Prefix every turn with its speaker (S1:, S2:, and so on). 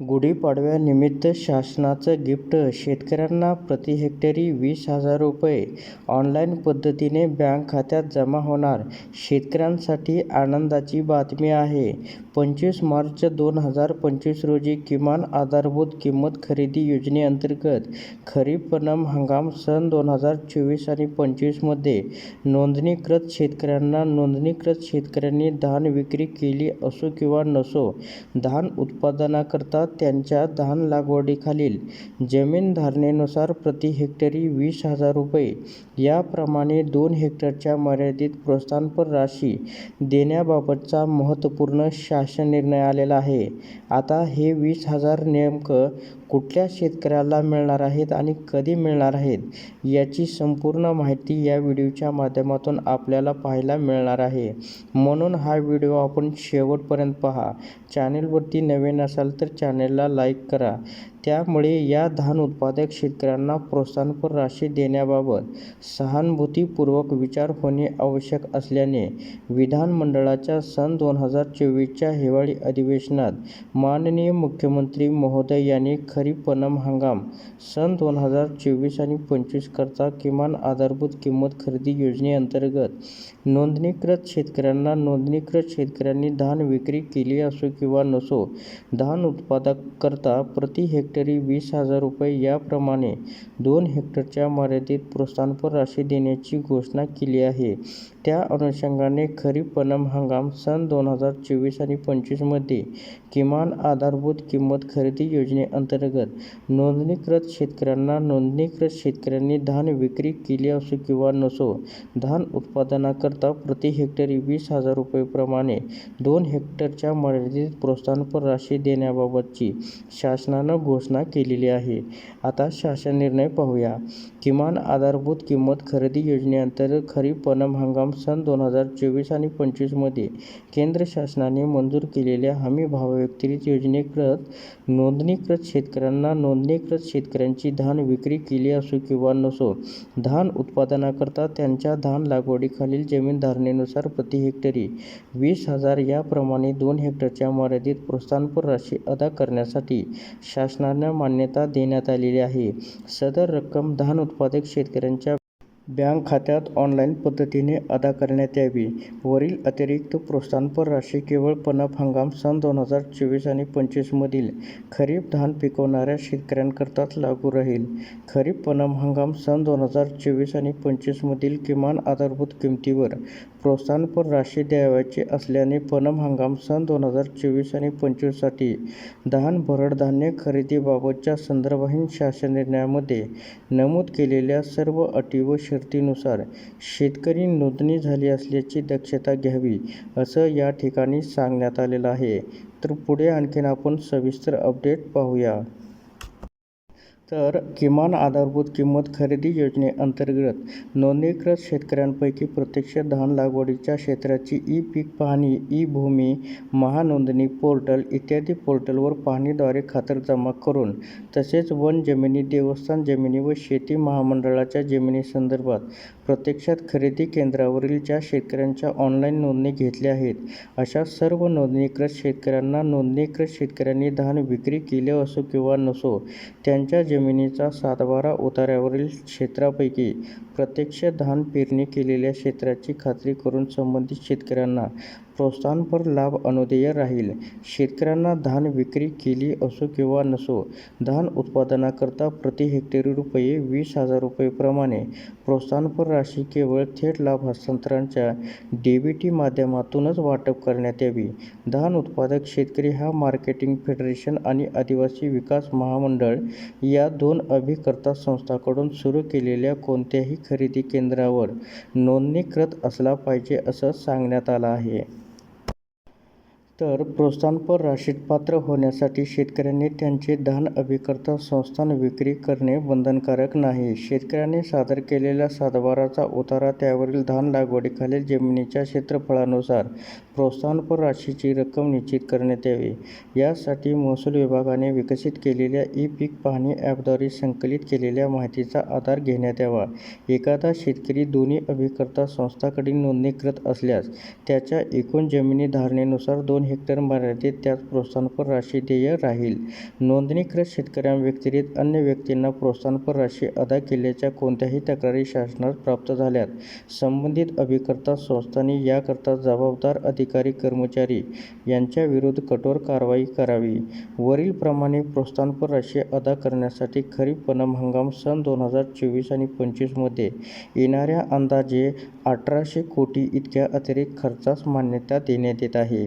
S1: गुढीपाडव्यानिमित्त शासनाचं गिफ्ट शेतकऱ्यांना प्रति हेक्टरी वीस हजार रुपये. ऑनलाईन पद्धतीने बँक खात्यात जमा होणार शेतकऱ्यांसाठी आनंदाची बातमी आहे. पंचवीस मार्च दोन हजार पंचवीस रोजी किमान आधारभूत किंमत खरेदी योजनेअंतर्गत खरीप हंगाम सन दोन हजार चोवीस आणि पंचवीसमध्ये नोंदणीकृत शेतकऱ्यांना नोंदणीकृत शेतकऱ्यांनी धान विक्री केली असो किंवा नसो धान उत्पादनाकरता त्यांच्या धान लागवडीखालील जमीन धारणेनुसार प्रति हेक्टरी वीस हजार रुपये. याप्रमाणे दोन हेक्टरच्या मर्यादित प्रोत्साहनपर राशी देण्याबाबतचा महत्त्वपूर्ण शासन निर्णय आलेला आहे. आता हे वीस हजार नेमकं कुठल्या शेतकऱ्याला मिळणार आहेत आणि कधी मिळणार आहेत याची संपूर्ण माहिती या व्हिडिओच्या माध्यमातून आपल्याला पाहायला मिळणार आहे. म्हणून हा व्हिडिओ आपण शेवटपर्यंत पहा. चॅनेलवरती नवीन असाल तर चॅनेलला लाईक करा. त्यामुळे या धान उत्पादक शेतकऱ्यांना प्रोत्साहनपर राशी देण्याबाबत सहानुभूतीपूर्वक विचार होणे आवश्यक असल्याने विधानमंडळाच्या सन दोन हजार चोवीसच्या हिवाळी अधिवेशनात माननीय मुख्यमंत्री महोदय यांनी खरीप पणन हंगाम सन दोन हजार चोवीस आणि पंचवीसकरता किमान आधारभूत किंमत खरेदी योजनेअंतर्गत नोंदणीकृत शेतकऱ्यांना नोंदणीकृत शेतकऱ्यांनी धान विक्री केली असो किंवा नसो धान उत्पादनाकरता प्रति हेक्टर हेक्टरी वीस हजार रुपये याप्रमाणे दोन हेक्टरच्या मर्यादित प्रोत्साहनपर राशी देण्याची घोषणा केली आहे. त्या अनुषंगाने खरीप पणन हंगाम सन दोन हजार चोवीस आणि पंचवीसमध्ये किमान आधारभूत किंमत खरेदी योजनेअंतर्गत नोंदणीकृत शेतकऱ्यांना नोंदणीकृत शेतकऱ्यांनी धान विक्री केली असो किंवा नसो धान उत्पादनाकरता प्रति हेक्टरी वीस हजार रुपयेप्रमाणे दोन हेक्टरच्या मर्यादित प्रोत्साहनपर राशी देण्याबाबतची शासनानं घोषणा केलेली आहे. आता शासन निर्णय पाहूया. किमान आधारभूत किंमत खरेदी योजनेअंतर्गत खरीप पणन हंगाम सन दोन हजार चोवीस आणि पंचवीसमध्ये केंद्र शासनाने मंजूर केलेल्या हमी भावाव्यतिरिक्त योजनेकृत नोंदणीकृत शेतकऱ्यांना नोंदणीकृत शेतकऱ्यांची धान विक्री केली असो किंवा नसो धान उत्पादनाकरता त्यांच्या धान लागवडीखालील जमीन धारणेनुसार प्रति हेक्टरी वीस हजार याप्रमाणे दोन हेक्टरच्या मर्यादित प्रोत्साहनपर राशी अदा करण्यासाठी शासना मान्यता देण्यात आलेली आहे. सदर रक्कम धान उत्पादक शेतकऱ्यांच्या बँक खात्यात ऑनलाईन पद्धतीने अदा करण्यात यावी. वरील अतिरिक्त प्रोत्साहनपर राशी केवळ पणप हंगाम सन दोन हजार चोवीस आणि पंचवीसमधील खरीप धान पिकवणाऱ्या शेतकऱ्यांकरताच लागू राहील. खरीप पणप हंगाम सन दोन हजार चोवीस आणि पंचवीसमधील किमान आधारभूत किंमतीवर प्रोत्साहनपर राशी द्यावयाची असल्याने पणन हंगाम सन दोन हजार चोवीस आणि पंचवीससाठी धान भरडधान्य खरेदीबाबतच्या संदर्भहीन शासन निर्णयामध्ये नमूद केलेल्या सर्व अटी व शर्तीनुसार शेतकरी नोंदणी झाली असल्याची दक्षता घ्यावी असं या ठिकाणी सांगण्यात आलेलं आहे. तर पुढे आणखीन आपण सविस्तर अपडेट पाहूया. तर किमान आधारभूत किंमत खरेदी योजनेअंतर्गत नोंदणीकृत शेतकऱ्यांपैकी प्रत्यक्ष धान लागवडीच्या क्षेत्राची ई पीक पाहणी ई भूमी महानोंदणी पोर्टल इत्यादी पोर्टलवर पाहणीद्वारे खातरजमा करून तसेच वन जमिनी देवस्थान जमिनी व शेती महामंडळाच्या जमिनीसंदर्भात प्रत्यक्षात खरेदी केंद्रावरील ज्या शेतकऱ्यांच्या ऑनलाईन नोंदणी घेतल्या आहेत अशा सर्व नोंदणीकृत शेतकऱ्यांना नोंदणीकृत शेतकऱ्यांनी धान विक्री केले असो किंवा नसो त्यांच्या जमिनीचा सातबारा उताऱ्यावरील क्षेत्रापैकी प्रत्यक्ष धान पेरणी केलेल्या क्षेत्राची खात्री करून संबंधित शेतकऱ्यांना प्रोत्साहनपर लाभ अनुदेय राहील. शेतकऱ्यांना धान विक्री केली असो किंवा नसो धान उत्पादनाकरता प्रति हेक्टरी रुपये वीस हजार रुपयेप्रमाणे. प्रोत्साहनपर राशी केवळ थेट लाभ हस्तांतरणाच्या डीबीटी माध्यमातूनच वाटप करण्यात यावी. धान उत्पादक शेतकरी हा मार्केटिंग फेडरेशन आणि आदिवासी विकास महामंडळ या दोन अभिकर्ता संस्थांकडून सुरू केलेल्या कोणत्याही खरेदी केंद्रावर नोंदणीकृत असला पाहिजे असं सांगण्यात आलं आहे. तर प्रोत्साहनपर राशीत पात्र होण्यासाठी शेतकऱ्यांनी त्यांचे धान अभिकर्ता संस्थान विक्री करणे बंधनकारक नाही शेतकऱ्याने सादर केलेल्या सातबाराचा उतारा त्यावरील धान लागवडीखालील जमिनीच्या क्षेत्रफळानुसार प्रोत्साहनपर राशीची रक्कम निश्चित करण्यात यावी. यासाठी महसूल विभागाने विकसित केलेल्या ई पीक पाहणी ॲपद्वारे संकलित केलेल्या माहितीचा आधार घेण्यात यावा. एखादा शेतकरी दोन्ही अभिकर्ता संस्थांकडील नोंदणीकृत असल्यास त्याच्या एकूण जमिनी धारणेनुसार दोन हेक्टर मर्यादेत त्यास प्रोत्साहनपर राशी देय राहील. नोंदणीकृत शेतकऱ्यांव्यतिरिक्त अन्य व्यक्तींना प्रोत्साहनपर राशी अदा केल्याच्या कोणत्याही तक्रारी शासनास प्राप्त झाल्यास संबंधित अभिकर्ता संस्थांनी याकरिता जबाबदार अधिकारी-कर्मचारी यांच्याविरुद्ध कठोर कारवाई करावी. वरीलप्रमाणे प्रोत्साहनपर राशी अदा करण्यासाठी खरीप पणन हंगाम सन दोन हजार चोवीस आणि पंचवीसमध्ये येणाऱ्या अंदाजे अठराशे कोटी इतक्या अतिरिक्त खर्चास मान्यता देण्यात येत आहे.